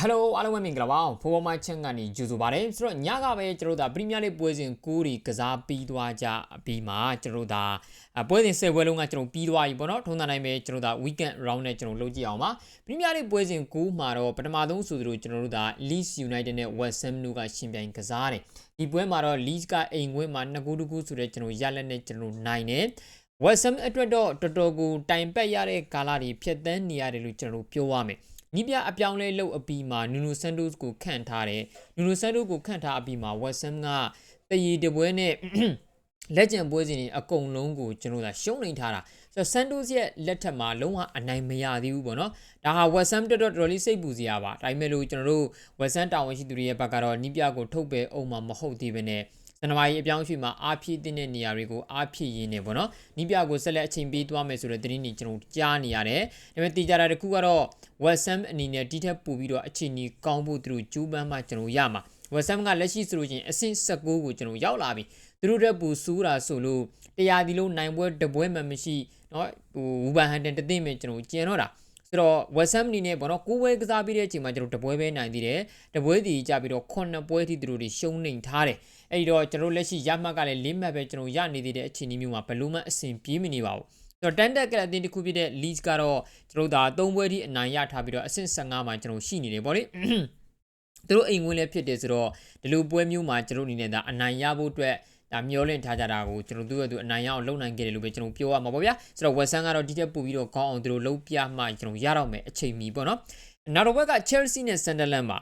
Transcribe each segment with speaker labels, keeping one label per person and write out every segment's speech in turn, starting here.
Speaker 1: ဟယ်လိုအားလုံးပဲမင်္ဂလာပါဖိုးပေါ်မချန်ကနေကြိုဆိုပါတယ်ဆိုတော့ညကပဲကျွန်တော်တို့ဒါပရီးမီးယားလိပွဲစဉ်9ရီကစားပြီးသွားကြပြီးမှကျွန်တော်တို့ဒါပွဲစဉ်10ပွဲလုံးကကျွန်တော်ပြီးသွားပြီပေါ့နော်ထုံးတာနိုင်ပဲကျွန်တော်တို့ဒါ weekend round နဲ့ကျွန်တော်လုပ်ကြည့်အောင်ပါပရီးမီးယားလိပွဲစဉ်9မှာတော့ပထမဆုံးဆိုသလိုကျွန်တော်တို့ဒါ Leeds United နဲ့ West Ham တို့ကရှင်ပြိုင်ကစားတယ်ဒီပွဲမှာတော့ Leeds ကအိမ်ဝင်းမှာ2ဂိုးတကူဆိုတဲ့ကျွန်တော်ရလက်နဲ့ကျွန်တော်နိုင်တယ် West Ham အတွက်တော့တော်တော်ကိုတိုင်ပတ်ရတဲ့ကာလတွေဖြတ်သန်းနေရတယ်လို့ကျွန်တော်တို့ပြောရမယ် နီးပြအပြောင်းလဲလုပ်အပြီးမှာနူနိုဆန်တိုစ်ကိုခန့်ထားတယ်နူနိုဆန်တိုစ်ကိုခန့်ထားအပြီးမှာဝက်ဆမ်ကတရီတပွဲနဲ့လက်ကျန်ပွဲစဉ်တွေအကုန်လုံးကိုကျွန်တော်ကရှုံးနေထားတာဆိုတော့ဆန်တိုစ်ရဲ့လက်ထက်မှာလုံးဝအနိုင်မရသေးဘူးပေါ့နော်ဒါဟာဝက်ဆမ်တော်တော်တော်လေးစိတ်ပူစရာပါဒါပေမဲ့လို့ကျွန်တော်တို့ဝက်ဆမ်တာဝန်ရှိသူတွေရဲ့ဘက်ကတော့နီးပြကိုထုတ်ပယ်အောင်မှာမဟုတ်သေးဘဲနဲ့ ဇန်နဝါရီအပြောင်းအရွှေ့မှာအားဖြည့်တဲ့နေရာတွေကိုအားဖြည့်ရင်းနေပေါ့နော်နီးပြကိုဆက်လက်အချိန်ပေးသွားမယ်ဆိုတဲ့သတင်းတွေကျွန်တော်ကြားနေရတယ်ဒါပေမဲ့တေချာတာတခုကတော့ West Ham အနေနဲ့ဒီထက်ပိုပြီးတော့အချိန်ကြီးကောင်းဖို့သူတို့ကြိုးပမ်းမှကျွန်တော်ရမှာ West Ham ကလက်ရှိဆိုလို့ချင်းအဆင့်16ကိုကျွန်တော်ရောက်လာပြီသူတို့တက်ပူစူးတာဆိုလို့တရားဒီလို့နိုင်ပွဲတပွဲမှမရှိเนาะဟိုဝူဘန်ဟန်တန်တသိမ့်ပဲကျွန်တော်ကျန်တော့တာ ဆိုတော့ West Ham အနေနဲ့ပေါ့နော်ကိုးပွဲကစားပြီးတဲ့အချိန်မှာကျွန်တော်တပွဲပဲနိုင်သေးတယ်တပွဲတည်ကြပြီးတော့9ပွဲထိသူတို့တွေရှုံးနေထားတယ်အဲ့ဒီတော့ကျွန်တော်လက်ရှိရမှတ်ကလည်း၄မှတ်ပဲကျွန်တော်ရနေသေးတဲ့အချိန်ဒီမျိုးမှာဘလို့မှအဆင်ပြေးမနေပါဘူးဆိုတော့တန်တက်ကလအသင်းတစ်ခုဖြစ်တဲ့ Leeds ကတော့ကျွန်တော်ဒါ၃ပွဲထိအနိုင်ရထားပြီးတော့အဆင့်15မှာကျွန်တော်ရှိနေတယ်ဗောလေသူတို့အိမ်ဝင်လည်းဖြစ်တယ်ဆိုတော့ဒီလိုပွဲမျိုးမှာကျွန်တော်အနေနဲ့ဒါအနိုင်ရဖို့အတွက် ဒါမျောလင့်ထားကြတာကိုကျွန်တော်တို့ကသူအနိုင်ရအောင်လုပ်နိုင်ခဲ့တယ်လို့ပဲကျွန်တော်ပြောရမှာပေါ့ဗျာဆိုတော့ West Ham ကတော့ဒီထက်ပိုပြီးတော့ကောင်းအောင်သူတို့လုပ်ပြမှကျွန်တော်ရတော့မယ်အချိန်မီပေါ့နော်နောက်တစ်ဘက်က Chelsea နဲ့ Sunderland မှာ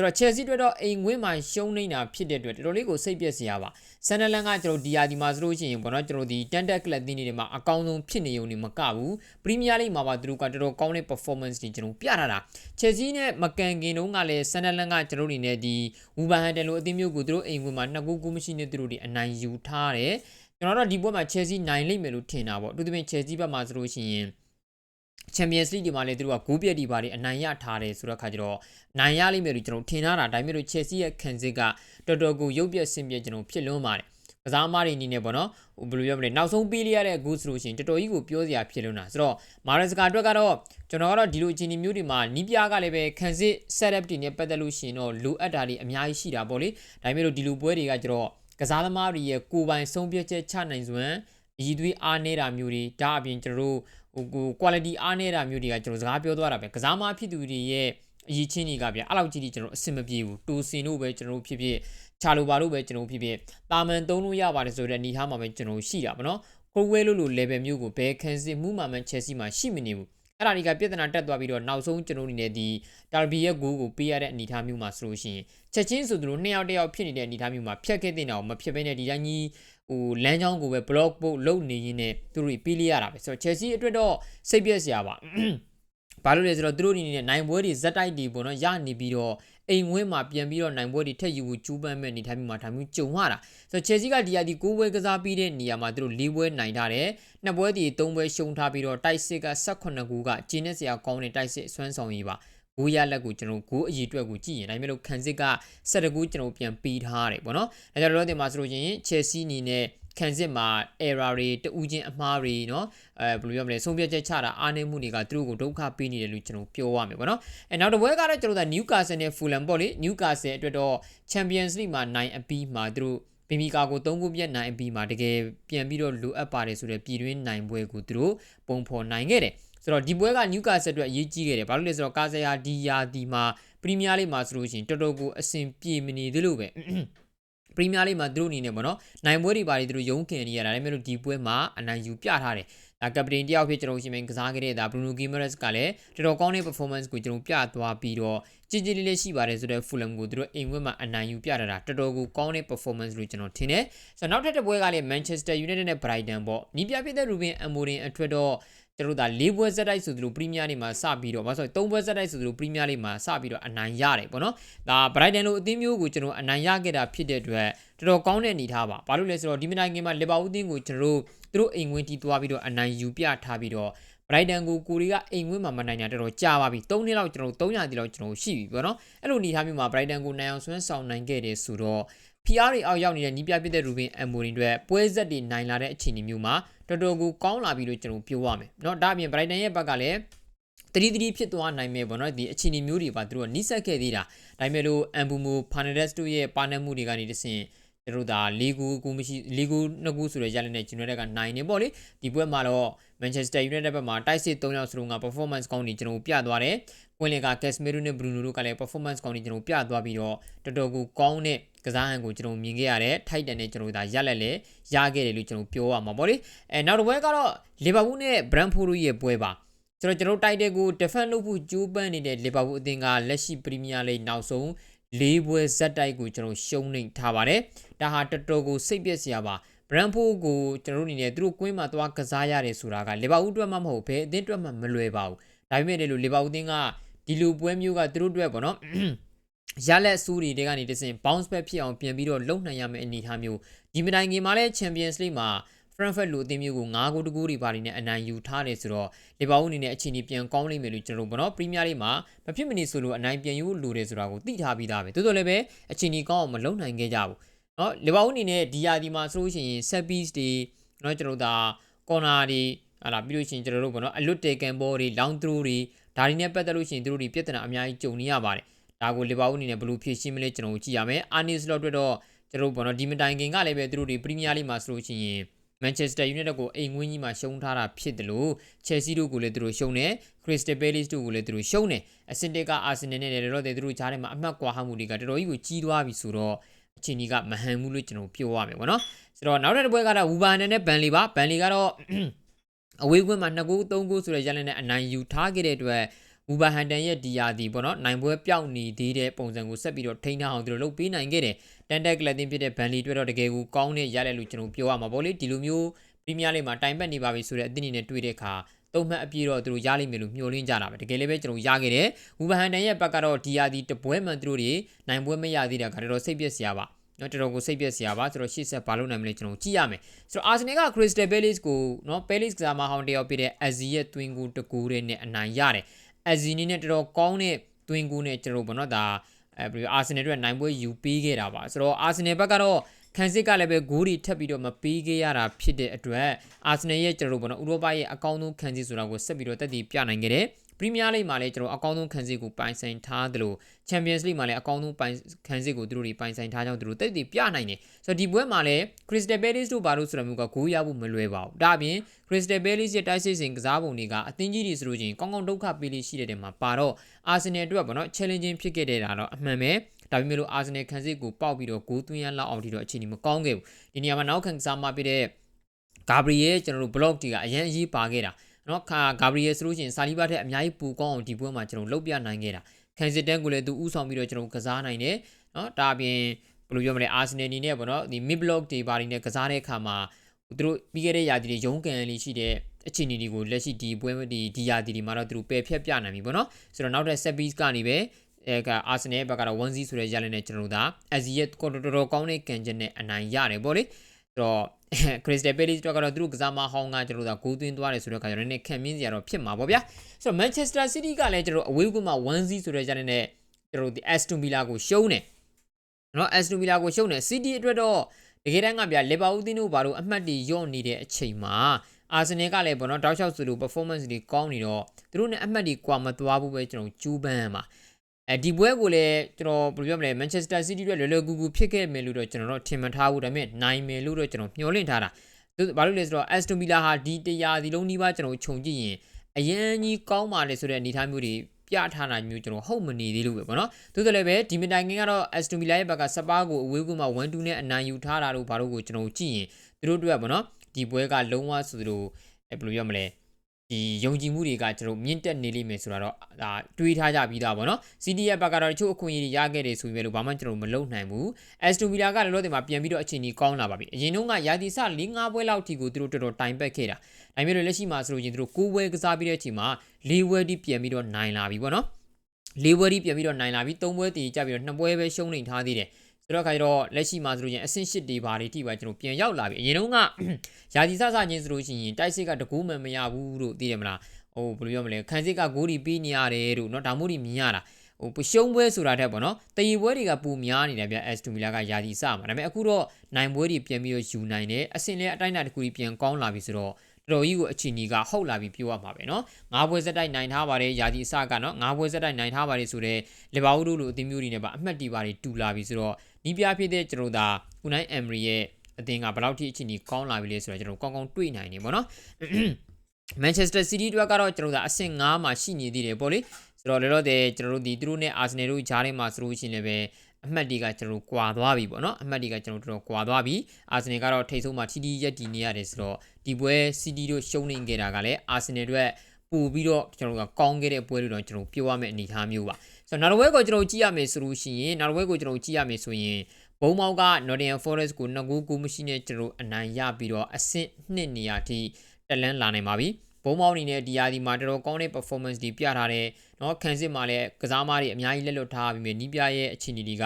Speaker 1: ဆိုတော့ Chelsea အတွက်တော့အိမ်ဝင်းမှာရှုံးနေတာဖြစ်တဲ့အတွက်တော်တော်လေးကိုစိတ်ပျက်စရာပါဆန်နလန်ကကျွန်တော်ဒီယာဒီမှာဆိုလို့ရှိရင်ပေါ့နော်ကျွန်တော်ဒီတန်တက်ကလပ်တင်းတွေမှာအကောင်းဆုံးဖြစ်နေုံနဲ့မကဘူးပရီးမီးယားလိမှာပါသူတို့ကတော်တော်ကောင်းတဲ့ performance တွေကျွန်တော်ပြထားတာ Chelsea နဲ့မကန်ကင်တုန်းကလည်းဆန်နလန်ကကျွန်တော်တို့နေနဲ့ဒီဝူဘန်ဟန်တန်လိုအသင်းမျိုးကိုသူတို့အိမ်ဝင်းမှာနှစ်ကူးကူးမရှိနေသူတို့ဒီအနိုင်ယူထားတယ်ကျွန်တော်တို့ဒီပွဲမှာ Chelsea နိုင်လိမ့်မယ်လို့ထင်တာပေါ့အထူးသဖြင့် Chelsea ဘက်မှာဆိုလို့ရှိရင် ချန်ပီယံစ်လိဒီမှာလည်းသူတို့ကဂိုးပြက်ဒီပါတွေအနိုင်ရထားတယ်ဆိုတော့ခါကျတော့နိုင်ရလိမ့်မယ်လို့ကျွန်တော်ထင်ထားတာဒါပေမဲ့လို့ Chelsea ရဲ့ခံစစ်ကတော်တော်ကိုရုပ်ပြက်ဆင်ပြက်ကျွန်တော်ဖြစ်လွန်းပါတယ်ကစားမတွေအနေနဲ့ပေါ့နော်ဟိုဘယ်လိုပြောမလဲနောက်ဆုံးပေးလိုက်ရတဲ့ goal ဆိုလို့ရှိရင်တော်တော်ကြီးကိုပြောစရာဖြစ်လွန်းတာဆိုတော့မာရစကာအတွက်ကတော့ကျွန်တော်ကတော့ဒီလိုအခြေအနေမျိုးတွေမှာနီးပြားကလည်းပဲခံစစ် setup တွေနဲ့ပတ်သက်လို့ရှိရင်တော့လိုအပ်တာတွေအများကြီးရှိတာပေါ့လေဒါပေမဲ့လို့ဒီလိုပွဲတွေကကျတော့ကစားသမားတွေရဲ့ကိုယ်ပိုင်ဆုံးဖြတ်ချက်ချနိုင်စွမ်းရည်သွေးအားနေတာမျိုးတွေဒါအပြင်ကျွန်တော်တို့ ဟိုကို quality အားနေတာမျိုးတွေကကျွန်တော်စကားပြောသွားတာပဲကစားမဖြစ်သူတွေရဲ့အရေးချင်းတွေကဗျအဲ့လောက်ကြီးကြီးကျွန်တော်အဆင်မပြေဘူးတူစင်တို့ပဲကျွန်တော်ဖြစ်ဖြစ်ချာလိုပါလို့ပဲကျွန်တော်ဖြစ်ဖြစ်တာမန်သုံးလို့ရပါတယ်ဆိုတဲ့အနေထားမှာပဲကျွန်တော်ရှိတာဗောနော်ခိုးဝဲလို့လို့ level မျိုးကိုဘယ်ခံစစ်မှုမှမှန် Chelsea မှာရှိမနေဘူး အဲ့ဒါတွေကပြဿနာတက်သွားပြီးတော့နောက်ဆုံးကျွန်တော်အနေနဲ့ဒီ Derby ရဲ့ goal ကိုပေးရတဲ့အနေအထားမျိုးမှာဆိုလို့ရှိရင်ချက်ချင်းဆိုသူတို့နှစ်ယောက်တစ်ယောက်ဖြစ်နေတဲ့အနေအထားမျိုးမှာဖြတ်ခဲ့တဲ့အောင်မဖြစ်ဘဲနဲ့ဒီတိုင်းကြီးဟိုလမ်းကြောင်းကိုပဲ block ပို့လုပ်နေရင်းနဲ့သူတို့ပြီးလေးရတာပဲဆိုတော့ Chelsea အတွက်တော့စိတ်ပြည့်စရာပါဘာလို့လဲဆိုတော့သူတို့အနေနဲ့နိုင်ပွဲတွေဇက်တိုက်တွေပေါ့နော်ရနေပြီးတော့ အိမ်ဝင်းမှာပြန်ပြီးတော့နိုင်ပွဲတွေထက်ယူဖို့ကျူးပန်းမဲ့နေထိုင်ပြီးမှဒါမျိုးကြုံရတာဆိုတော့ Chelsea ကဒီအဒီ9ပွဲကစားပြီးတဲ့နေရာမှာသူတို့၄ပွဲနိုင်ထားတယ်နှစ်ပွဲဒီ3ပွဲရှုံးထားပြီးတော့တိုက်စစ်က18ဂိုးကကျင်းနေစရာကောင်းတဲ့တိုက်စစ်ဆွမ်းဆောင်ရေးပါဂိုးရလက်ကိုကျွန်တော်ဂိုးအရေးအတွက်ကိုကြည့်ရင်ဒါပေမဲ့လို့ခံစစ်က7ဂိုးကျွန်တော်ပြန်ပေးထားတယ်ပေါ့နော်။ဒါကြောင့်တော့ဒီမှာဆိုလို့ချင်း Chelsea အနေနဲ့ ခံစစ်မှာ error တွေတူးချင်းအမှားတွေเนาะအဲဘယ်လိုပြောမလဲဆုံးဖြတ်ချက်ချတာအားနည်းမှုတွေကသူတို့ကိုဒုက္ခပေးနေတယ်လို့ကျွန်တော်ပြောရမယ်ပေါ့နော်အဲနောက်တစ်ပွဲကတော့ကျွန်တော်က Newcastle နဲ့ Fulham ပေါ့လေ Newcastle အတွက်တော့ Champions League မှာနိုင်အပြီးမှာသူတို့ဘီမီကာကို၃ခုပြတ်နိုင်အပြီးမှာတကယ်ပြန်ပြီးတော့လိုအပ်ပါတယ်ဆိုတဲ့ပြည်တွင်းနိုင်ပွဲကိုသူတို့ပုံဖော်နိုင်ခဲ့တယ်ဆိုတော့ဒီပွဲက Newcastle အတွက်အရေးကြီးခဲ့တယ်ဘာလို့လဲဆိုတော့ကာဇယာဒီယာဒီမှာပရီးမီးယားလိမှာဆိုလို့ရှိရင်တော်တော်ကိုအဆင်ပြေမနေသေးလို့ပဲ ပရီးမီးယားလိမှာသူတို့အနေနဲ့ပေါ့နော်နိုင်ပွဲတွေပါတယ်သူတို့ရုံးခင်နေရတာဒါပေမဲ့လို့ဒီပွဲမှာအနိုင်ယူပြထားတယ်ဒါကပတိန်တယောက်ဖြစ်ကျွန်တော်ရှင်မင်းကစားခဲ့တဲ့ဒါ Bruno Guimaraes ကလည်းတော်တော်ကောင်းတဲ့ performance ကိုကျွန်တော်ပြသွားပြီးတော့ကြည်ကြည်လေးလေးရှိပါတယ်ဆိုတော့ Fulham ကိုသူတို့အိမ်ဝက်မှာအနိုင်ယူပြတာတော်တော်ကိုကောင်းတဲ့ performance လို့ကျွန်တော်ထင်တယ်ဆိုတော့နောက်ထပ်တစ်ပွဲကလည်း Manchester United နဲ့ Brighton ပေါ့နီးပြဖြစ်တဲ့ Ruben Amorim အထွတ်တော့ ကျွန်တော်တို့ဒါ၄ပွဲဇက်တိုက်ဆိုသူတို့ပရီးမီးယားလေးမှာစပြီးတော့မဆို၃ပွဲဇက်တိုက်ဆိုသူတို့ပရီးမီးယားလေးမှာစပြီးတော့အနိုင်ရတယ်ပေါ့နော်ဒါ Brighton လိုအသင်းမျိုးကိုကျွန်တော်အနိုင်ရခဲ့တာဖြစ်တဲ့အတွက်တော်တော်ကောင်းတဲ့အနေထားပါဘာလို့လဲဆိုတော့ဒီမနိုင်ခင်မှာလီဗာပူးအသင်းကိုကျွန်တော်တို့သူတို့အိမ်ဝင်တီးသွားပြီးတော့အနိုင်ယူပြထားပြီးတော့ဘရိုက်တန်ကိုကိုရီကအိမ်ဝင်းမှာမနိုင်တာတော်တော်ကြာပါပြီ၃နှစ်လောက်ကျွန်တော်တို့300တိလောက်ကျွန်တော်ရှိပြီပေါ့နော်အဲ့လိုအနေထားမျိုးမှာဘရိုက်တန်ကိုနိုင်အောင်ဆွမ်းဆောင်နိုင်ခဲ့တယ်ဆိုတော့ PR တွေအောက်ရောက်နေတဲ့နီးပြပြတဲ့ရူဘင်အမ်မိုရင်တွေပွဲဆက်တွေနိုင်လာတဲ့အခြေအနေမျိုးမှာတော်တော်ကိုကောင်းလာပြီလို့ကျွန်တော်ပြောရမယ်เนาะဒါအပြင် Brighton ရဲ့ဘက်ကလည်း တတိတတိဖြစ်သွားနိုင်မယ်ပေါ့နော်ဒီအခြေအနေမျိုးတွေပါသူတို့ကနိစက်ခဲ့သေးတာဒါပေမဲ့လို့အမ်ဘူမိုဖာနဒက်စ်တို့ရဲ့ပါနက်မှုတွေကနေတဆင့်ကျွန်တော်တို့ဒါလီဂူကူမရှိလီဂူနှစ်ခုဆိုတဲ့ရလနဲ့ကျွန်တော်တို့ကနိုင်နေပေါ့လေဒီပွဲမှာတော့ Manchester United ဘက်မှာတိုက်စစ်3ယောက်စလုံးက performance ကောင်းနေကျွန်တော်ပြသွားတယ်ကွင်းလင်က Casemiro နဲ့ Bruno တို့ကလည်း performance ကောင်းနေကျွန်တော်ပြသွားပြီးတော့တော်တော်ကိုကောင်းတဲ့ ကစားဟန်ကိုကျွန်တော်မြင်ခဲ့ရတယ်ထိုက်တန်နဲ့ကျွန်တော်ဒါရက်လက်လည်းရခဲ့တယ်လို့ကျွန်တော်ပြောရမှာပေါ့လေအဲနောက်တစ်ပွဲကတော့ Liverpool နဲ့ Brentford တို့ရဲ့ပွဲပါကျွန်တော်ကျွန်တော်တိုက်တဲ့ကို defend လုပ်ဖို့ကြိုးပမ်းနေတဲ့ Liverpool အသင်းကလက်ရှိ Premier League နောက်ဆုံး၄ပွဲဇက်တိုက်ကိုကျွန်တော်ရှုံးနေထားပါတယ်ဒါဟာတော်တော်ကိုစိတ်ပျက်စရာပါ Brentford ကိုကျွန်တော်တို့အနေနဲ့သူတို့ကွင်းမှာသွားကစားရတယ်ဆိုတာက Liverpool အတွက်မှမဟုတ်ဘဲအသင်းအတွက်မှမလွယ်ပါဘူးဒါပေမဲ့လည်းလို့ Liverpool အသင်းကဒီလိုပွဲမျိုးကသူတို့အတွက်ပေါ့နော် ရလက်စူးတွေတဲကနေတစင် bounce back ဖြစ်အောင်ပြန်ပြီးတော့လုံနိုင်ရမယ့်အနေအထားမျိုးဒီမတိုင်ခင်မှာလည်း Champions League မှာ Frankfurt လိုအသင်းမျိုးကို9ဂိုးတကူတွေပါနေတဲ့အနိုင်ယူထားတယ်ဆိုတော့လီဗာပူးအနေနဲ့အခြေအနေပြန်ကောင်းလိမ့်မယ်လို့ကျွန်တော်တို့ပေါ့နော်ပရီးမီးယားလိမှာမဖြစ်မနေဆိုလို့အနိုင်ပြန်ယူလို့တယ်ဆိုတာကိုသိထားပြီးသားပဲတိုးတိုးလည်းပဲအခြေအနေကောင်းအောင်မလုပ်နိုင်ခဲ့ကြဘူးเนาะလီဗာပူးအနေနဲ့ဒီယာဒီမှာဆိုလို့ရှိရင် set piece တွေเนาะကျွန်တော်တို့ဒါ corner တွေဟာလာပြီးလို့ရှိရင်ကျွန်တော်တို့ပေါ့နော်အလွတ်တေကန်ဘောတွေ long throw တွေဒါတွေနဲ့ပတ်သက်လို့ရှိရင်တို့တွေပြဿနာအများကြီးကြုံနေရပါတယ် ဒါကိုလီဗာပူးအနေနဲ့ဘယ်လိုဖြေရှင်းမလဲကျွန်တော်တို့ကြည့်ရမယ်အာနီစလော့အတွက်တော့ကျွန်တော်တို့ပေါ့နော်ဒီမတိုင်ခင်ကလည်းပဲတို့တွေပရီးမီးယားလိမှာဆိုလို့ရှိရင်မန်ချက်စတာယူနိုက်တက်ကိုအိမ်ဝင်းကြီးမှာရှုံးထားတာဖြစ်တယ်လို့ချယ်ဆီတို့ကိုလည်းသူတို့ရှုံးတယ်ခရစ္စတယ်ပဲလစ်တို့ကိုလည်းသူတို့ရှုံးတယ်အစင်တက်ကအာဆင်နယ်နဲ့လည်းတော့သူတို့ကြားထဲမှာအမှတ်ကွာဟမှုတွေကတော်တော်ကြီးကိုကြီးသွားပြီဆိုတော့အချိန်ကြီးကမဟန်ဘူးလို့ကျွန်တော်ပြောရမယ်ပေါ့နော်ဆိုတော့နောက်တစ်ပွဲကတော့ဝူဘာနယ်နဲ့ဘန်လီပါဘန်လီကတော့အဝေးကွင်းမှာ2ဂိုး3ဂိုးဆိုတဲ့ရလနဲ့အနိုင်ယူထားခဲ့တဲ့အတွက် ဝူဘာဟန်တန်ရဲ့ဒီယာဒီပေါ့နော်နိုင်ပွဲပျောက်နေသေးတဲ့ပုံစံကိုဆက်ပြီးတော့ထိန်းထားအောင်သူတို့လုပ်ပေးနိုင်ခဲ့တယ်တန်တက်ကလပ်တင်ဖြစ်တဲ့ဘန်လီအတွက်တော့တကယ်ကိုကောင်းတဲ့ရလက်လို့ကျွန်တော်ပြောရမှာပေါ့လေဒီလိုမျိုးပရီးမီးယားလိမှာတိုင်ပတ်နေပါပြီဆိုတဲ့အသင်းအနေနဲ့တွေ့တဲ့အခါသုံးမှတ်အပြည့်တော့သူတို့ရလိမ့်မယ်လို့မျှော်လင့်ကြတာပဲတကယ်လည်းပဲကျွန်တော်ရခဲ့တယ်ဝူဘာဟန်တန်ရဲ့ဘက်ကတော့ဒီယာဒီတပွဲမှန်သူတို့တွေနိုင်ပွဲမရသေးတာကတော်တော်စိတ်ပျက်စရာပါနော်တော်တော်ကိုစိတ်ပျက်စရာပါဆိုတော့ရှေ့ဆက်ဘာလုပ်နိုင်မလဲကျွန်တော်ကြည့်ရမယ်ဆိုတော့အာဆင်နယ်က Crystal Palace ကိုနော် Palace ကစားမဟောင်းတယောက်ပြတဲ့ Azzi ရဲ့ twin goal တကူတဲ့နဲ့အနိုင်ရတယ် Azzi နေနဲ့တော်တော်ကောင်းတဲ့ twin goal နဲ့ကျွန်တော်ဘောနော်ဒါအဲပြီးအာဆင်နယ်အတွက်နိုင်ပွဲယူပေးခဲ့တာပါဆိုတော့အာဆင်နယ်ဘက်ကတော့ခန်းစစ်ကလည်းပဲဂိုးတွေထပ်ပြီးတော့မပေးခဲ့ရတာဖြစ်တဲ့အတွက်အာဆင်နယ်ရဲ့ကျွန်တော်ဘောနော်ဥရောပရဲ့အကောင်းဆုံးခန်းစစ်ဆိုတာကိုဆက်ပြီးတော့တက်တည်ပြနိုင်ခဲ့တယ် ပရီးမီးယားလိမှာလည်းကျွန်တော်အကောင်းဆုံးခံစစ်ကိုပိုင်ဆိုင်ထားသလိုချန်ပီယံစ်လိမှာလည်းအကောင်းဆုံးပိုင်ခံစစ်ကိုသူတို့တွေပိုင်ဆိုင်ထားကြောင်းသူတို့တိတ်တိတ်ပြနိုင်တယ်ဆိုတော့ဒီပွဲမှာလည်း Crystal Palace တို့ဘာလို့ဆိုတော့မျိုးကဂိုးရဖို့မလွယ်ပါဘူးဒါအပြင် Crystal Palace ရဲ့တိုက်စစ်စဉ်ကစားပုံတွေကအသင်းကြီးတွေဆိုလို့ချင်းကောင်းကောင်းဒုက္ခပေးလိရှိတဲ့တဲမှာပါတော့ Arsenal အတွက်ပေါ့နော် challenging ဖြစ်ခဲ့တဲ့တာတော့အမှန်ပဲဒါပေမဲ့လို့ Arsenal ခံစစ်ကိုပေါက်ပြီးတော့ဂိုးသွင်းရလောက်အောင်ဒီတော့အခြေအနေမကောင်းခဲ့ဘူးဒီနေရာမှာနောက်ခံကစားမှပြတဲ့ Gabriel ကျွန်တော်တို့ block တွေကအရင်အရေးပါခဲ့တာ နော်ခါဂါဘရီယယ်ဆိုလို့ရှိရင်ဆာလီဘာထက်အများကြီးပူကောင်းအောင်ဒီပွဲမှာကျွန်တော်လှုပ်ပြနိုင်ခဲ့တာခန်စစ်တန်ကိုလည်းသူဥဆောင်ပြီးတော့ကျွန်တော်ကစားနိုင်တယ်နော်ဒါအပြင်ဘယ်လိုပြောမလဲအာဆင်နယ်နေနဲ့ပေါ့နော်ဒီ mid block တွေဘာတွေနဲ့ကစားတဲ့အခါမှာသူတို့ပြီးခဲ့တဲ့ရာသီတွေရုံးကန်လေးရှိတဲ့အခြေအနေတွေကိုလက်ရှိဒီပွဲဒီဒီရာသီတွေမှာတော့သူတို့ပယ်ဖြတ်ပြနိုင်ပြီပေါ့နော်ဆိုတော့နောက်တဲ့ set piece ကနေပဲအဲကအာဆင်နယ်ဘက်ကတော့1-0ဆိုတဲ့ရလနဲ့ကျွန်တော်တို့ဒါအဇီရဲ့တော်တော်ကောင်းတဲ့ကန်ချက်နဲ့အနိုင်ရတယ်ပေါ့လေဆိုတော့ Crystal Palace တော့ကတော့သူတို့ကစားမဟောင်းကကျွန်တော်တို့ကဂိုးသွင်းသွားတယ်ဆိုတော့ခါကျတော့လည်းခံမြင့်စရာတော့ဖြစ်မှာပေါ့ဗျာဆိုတော့ Manchester City ကလည်းကျွန်တော်အဝေးကွင်းမှာ1-0ဆိုတဲ့ကြတဲ့နဲ့ကျွန်တော်တို့ဒီ Aston Villa ကိုရှုံးတယ်နော် Aston Villa ကိုရှုံးတယ် City အတွက်တော့တကယ်တမ်းကဗျာ Liverpool တင်းတို့ဘာလို့အမှတ်တွေညော့နေတဲ့အချိန်မှာအာဆင်နယ်ကလည်းပေါ့နော်တောက်လျှောက်ဆိုလို့ performance တွေကောင်းနေတော့သူတို့နဲ့အမှတ်တွေကွာမသွားဘူးပဲကျွန်တော်ကျူးပန်းမှာ အဲဒီပွဲကိုလည်းကျွန်တော်ဘယ်လိုပြောမလဲ Manchester City အတွက်လွယ်လွယ်ကူကူဖြစ်ခဲ့မယ်လို့တော့ကျွန်တော်တို့ထင်မှတ်ထားဘူးဒါပေမဲ့နိုင်မယ်လို့တော့ကျွန်တော်မျှော်လင့်ထားတာဘာလို့လဲဆိုတော့ Aston Villa ဟာဒီတရားဒီလုံးဒီပါကျွန်တော်ခြုံကြည့်ရင်အရန်ကြီးကောင်းပါလေဆိုတဲ့အနေအထားမျိုးတွေပြထားတာမျိုးကျွန်တော်ဟုတ်မနေသေးလို့ပဲပေါ့နော်သို့တော်လည်းပဲဒီမတိုင်ခင်ကတော့ Aston Villa ရဲ့ဘက်ကစပါးကိုအဝေးကူမှာ1-2နဲ့အနိုင်ယူထားတာတို့ဘာလို့ကိုကျွန်တော်ကြည့်ရင်သူတို့အတွက်ပေါ့နော်ဒီပွဲကလုံးဝဆိုသလိုဘယ်လိုပြောမလဲ ဒီယုံကြည်မှုတွေကကျွန်တော်မြင့်တက်နေလိမ့်မယ်ဆိုတော့ဒါတွေးထားကြပြီးသားပေါ့နော် CDF ဘက်ကတော့တချို့အခွင့်အရေးတွေရခဲ့တယ်ဆိုပေမဲ့လို့ဘာမှကျွန်တော်မလုပ်နိုင်ဘူး Aston Villa ကလည်းလို့တင်မှာပြန်ပြီးတော့အခြေအနေကောင်းလာပါပြီအရင်တုန်းကရာသီစ၄၅ပွဲလောက်ထိကိုသူတို့တော်တော်တိုင်ပတ်ခဲ့တာဒါပေမဲ့လက်ရှိမှာဆိုလို့ချင်းသူတို့၉ပွဲကစားပြီးတဲ့အချိန်မှာ၄ပွဲတိပြန်ပြီးတော့နိုင်လာပြီပေါ့နော်၄ပွဲတိပြန်ပြီးတော့နိုင်လာပြီ၃ပွဲတည်ကြပြီးတော့၂ပွဲပဲရှုံးနေထားသေးတယ် ဆိုတော့ခါကျတော့လက်ရှိမှာဆိုလို့ချင်းအဆင့်၈တွေဘာတွေထိပါကျွန်တော်ပြန်ရောက်လာပြီအရင်တုန်းကယာဒီဆဆချင်းဆိုလို့ရှိရင်တိုက်စစ်ကတကူးမှမရဘူးလို့သိတယ်မလားဟိုဘယ်လိုပြောမလဲခန်းစစ်ကဂိုးဒီပြီးနေရတယ်လို့เนาะဒါမှမဟုတ်မြင်ရတာဟိုပရှုံးပွဲဆိုတာထက်ပေါ့နော်တရီပွဲတွေကပူများနေတယ်ဗျအက်စတူမီလာကယာဒီစမှာဒါပေမဲ့အခုတော့နိုင်ပွဲတွေပြန်ပြီးတော့ယူနိုင်တယ်အဆင့်လဲအတိုင်းအတာတစ်ခုကြီးပြန်ကောင်းလာပြီဆိုတော့ တော်ကြီးကိုအချီနီကဟုတ်လာပြီးပြောရမှာပဲเนาะငါးပွဲဆက်တိုက်နိုင်ထားပါတယ်ယာဒီအစကเนาะငါးပွဲဆက်တိုက်နိုင်ထားပါတယ်ဆိုတော့လီဗာပူးတို့လိုအသင်းမျိုးတွေနဲ့ပါအမှတ်တီပါတွေတူလာပြီဆိုတော့နီးပြဖြစ်တဲ့ကျွန်တော်ဒါကုနိုင်အမ်ရီရဲ့အသင်းကဘယ်လောက်ထိအချီနီကောင်းလာပြီလဲဆိုတော့ကျွန်တော်ကောင်းကောင်းတွေ့နိုင်နေပါเนาะ Manchester City တို့ကတော့ကျွန်တော်တို့အဆင့်9မှာရှိနေသေးတယ်ပေါ့လေဆိုတော့လည်းတော့တဲ့ကျွန်တော်တို့ဒီသူတို့နဲ့ Arsenal တို့ဂျားထဲမှာဆိုလို့ရှိရင်လည်းပဲ အမှတ်တွေကကျွန်တော်တို့ကွာသွားပြီပေါ့နော်အမှတ်တွေကကျွန်တော်တို့တော်တော်ကွာသွားပြီ Arsenal ကတော့ထိတ်ဆုံးမှာထီထီရက်တည်နေရတယ်ဆိုတော့ဒီပွဲ City တို့ရှုံးနေခဲ့တာကလည်း Arsenal တို့ပို့ပြီးတော့ကျွန်တော်တို့ကကောင်းခဲ့တဲ့ပွဲလို့တော့ကျွန်တော်ပြောရမယ့်အနေအထားမျိုးပါဆိုတော့နောက်တစ်ပွဲကိုကျွန်တော်ကြည့်ရမယ်ဆိုလို့ရှိရင်နောက်တစ်ပွဲကိုကျွန်တော်ကြည့်ရမယ်ဆိုရင်ဘုံမောက်က Nottingham Forest ကို2ဂိုးကိုမရှိနဲ့ကျွန်တော်အနိုင်ရပြီးတော့အဆင့်2နေရာထိတက်လန်းလာနိုင်ပါပြီ ဘုံမောက်အနေနဲ့ဒီယာဒီမှာတော်တော်ကောင်းတဲ့ performance တွေပြထားတယ်เนาะခံစစ်မှာလည်းကစားမတွေအများကြီးလက်လွတ်ထားပြီးမြနီးပြရဲ့အခြေအနေတွေက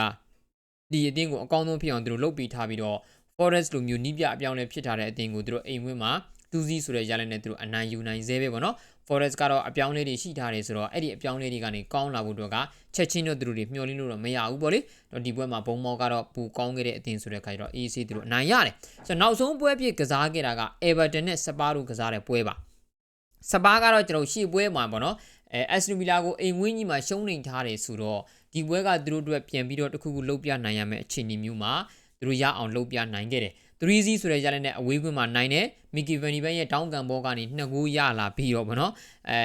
Speaker 1: ဒီအသင်းကိုအကောင်းဆုံးဖြစ်အောင်သူတို့လုပ်ပြီးထားပြီးတော့ Forest လိုမျိုးနီးပြအပြောင်းလဲဖြစ်ထားတဲ့အသင်းကိုသူတို့အိမ်ဝင်းမှာတူးစီဆိုတဲ့ရလနဲ့သူတို့အနိုင်ယူနိုင်သေးပဲပေါ့နော် Forest ကတော့အပြောင်းလဲတွေရှိထားတယ်ဆိုတော့အဲ့ဒီအပြောင်းလဲတွေကနေကောင်းလာဖို့တော့ကချက်ချင်းတော့သူတို့တွေမျှော်လင့်လို့တော့မရဘူးပေါ့လေတော့ဒီပွဲမှာဘုံမောက်ကတော့ပူကောင်းခဲ့တဲ့အသင်းဆိုတဲ့ခါကျတော့ AC သူတို့အနိုင်ရတယ်ဆိုတော့နောက်ဆုံးပွဲဖြစ်ကစားခဲ့တာက Everton နဲ့ Spurs တို့ကစားတဲ့ပွဲပါ စပါးကတော့ကျွန်တော်ရှေ့ပွဲမှာပေါ့နော်အဲအက်စတိုဗီလာကိုအိမ်ဝင်းကြီးမှာရှုံးနေထားတယ်ဆိုတော့ဒီပွဲကသူတို့အတွက်ပြန်ပြီးတော့တခုခုလှုပ်ပြနိုင်ရမယ့်အခြေအနေမျိုးမှာသူတို့ရအောင်လှုပ်ပြနိုင်ခဲ့တယ်3-0ဆိုတဲ့ရလနဲ့အဝေးကွင်းမှာနိုင်တယ်မီကီဗန်နီဘန်ရဲ့တောင်းကန်ဘောကနေနှစ်ဂိုးရလာပြီးတော့ဗောနော်အဲ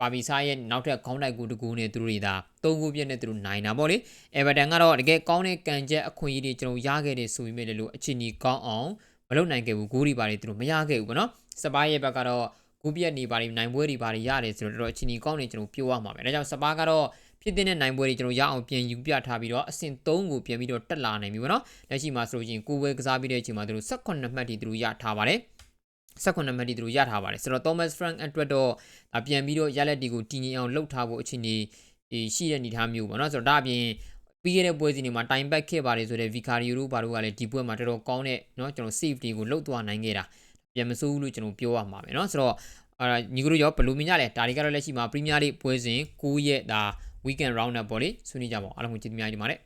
Speaker 1: ပါဘီဆာရဲ့နောက်ထပ်ခေါင်းတိုက်ကူတကူနဲ့သူတို့တွေဒါ၃ဂိုးပြည့်နဲ့သူတို့နိုင်တာဗောလေအဲဗာတန်ကတော့တကယ်ကောင်းတဲ့ကန်ချက်အခွင့်အရေးတွေကျွန်တော်ရခဲ့တယ်ဆိုပေမဲ့လည်းလို့အခြေအနေကောင်းအောင်မလုပ်နိုင်ခဲ့ဘူးဂိုးတွေပါတယ်သူတို့မရခဲ့ဘူးဗောနော်စပါးရဲ့ဘက်ကတော့ ဂိုးပြက်နေပါလိနိုင်ပွဲတွေပါတွေရတယ်ဆိုတော့တော်တော်အခြေအနေကောင်းနေကျွန်တော်ပြောရမှာပဲဒါကြောင့်စပါးကတော့ဖြစ်တဲ့နိုင်ပွဲတွေကျွန်တော်ရအောင်ပြန်ယူပြထားပြီးတော့အဆင့်3ကိုပြန်ပြီးတော့တက်လာနိုင်ပြီပေါ့နော်လက်ရှိမှာဆိုလို့ချင်းကိုဝဲကစားပြီးတဲ့အချိန်မှာသူတို့18မှတ်တီသူတို့ရထားပါတယ်18မှတ်တီသူတို့ရထားပါတယ်ဆိုတော့ Thomas Frank အတွက်တော့ဒါပြန်ပြီးတော့ရလက်တီကိုတည်ငြိမ်အောင်လှုပ်ထားဖို့အခြေအနေရှိတဲ့အနေအထားမျိုးပေါ့နော်ဆိုတော့ဒါအပြင်ပြီးခဲ့တဲ့ပွဲစဉ်တွေမှာတိုင်ဘက်ခဲ့ပါတယ်ဆိုတဲ့ Vicario တို့ဘာတို့ကလည်းဒီပွဲမှာတော်တော်ကောင်းတဲ့เนาะကျွန်တော် safety ကိုလှုပ်သွားနိုင်ခဲ့တာ ပြန်မစိုးဘူးလို့ကျွန်တော်ပြောရမှာပဲเนาะဆိုတော့အာညီကတို့ရောဘယ်လိုမြင်ကြလဲဒါတွေကတော့လက်ရှိမှာ Premier League ပွဲစဉ်9ရက်ဒါ weekend round up ပေါ့လေဆွေးနွေးကြပါအောင်အားလုံးကိုကျေးဇူးများတင်ပါတယ်